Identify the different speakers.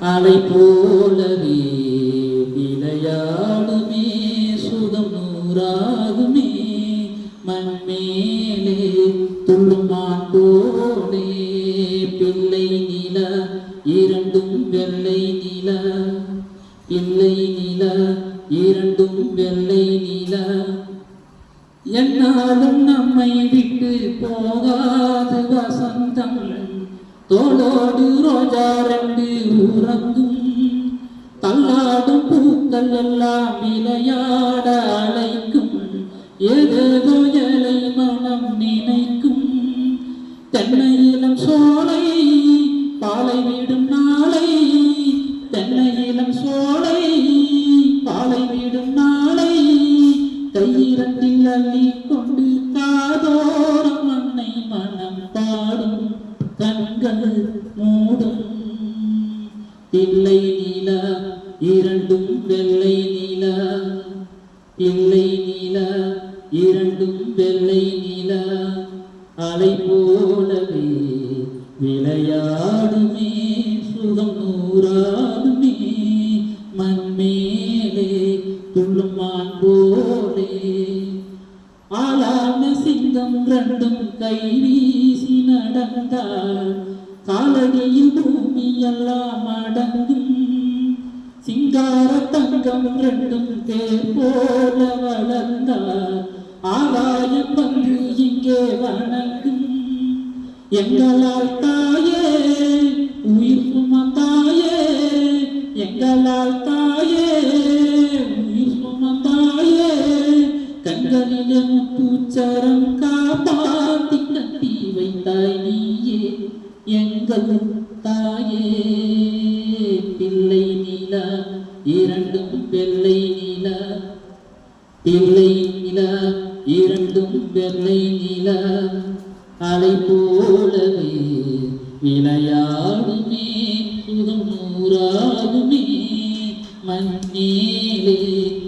Speaker 1: அலை போலவே விளையாடுமே சுகம் நூறாகுமே. மண்மேலே துள்ளுமான் போலே பிள்ளை நில இரண்டும் வெள்ளை நில. பிள்ளை நில இரண்டும் வெள்ளை நில. என்னாலும் நம்மை விட்டு போகாது வசந்தம் தோளோடு ரோஜா ரெண்டு உறங்கும். தள்ளாடும் பூக்கள் எல்லாம் விளையாட அழைக்கும் ஏதேதோ ஏழை மனம் நினைக்கும். தென்னையிலும் சோலை பாலை விடும் நாளை. தென்னையிலும் சோலை பாலை விடும் நாளை. கையிரண்டில் அள்ளி மூடும் தில்லை நீல இரண்டும் வெள்ளை நீல. தில்லை நீல இரண்டும் வெள்ளை நீல. அலை போலவே விளையாடுமே சுகம் நூறாடுமே. மண்மேலே துள்ளுமான் போலே. ஆளான சிங்கம் ரெண்டும் கை வீசி நடந்தால் காலடியில் பூமி எல்லாம் அடங்கும். சிங்கார தங்கம் ரெண்டும் தேர் போல வளர்ந்தார் ஆகாயம் பங்கு இங்கே வணங்கும். எங்களால் தாயே உயிர் சுமந்தாயே எங்களால் தாயே உயிர் சுமந்தாயே கண்களிலே பூச்சரம் காப்பாத்தி கட்டி வைத்தாய் நீயே. எங்கள் தாயே. பிள்ளை நில இரண்டும் வெள்ளை நில. பிள்ளை நில இரண்டும் வெள்ளை நில. அலை போலவே விளையாடுமே சுகம் நூறாகுமே. மண்ணீலே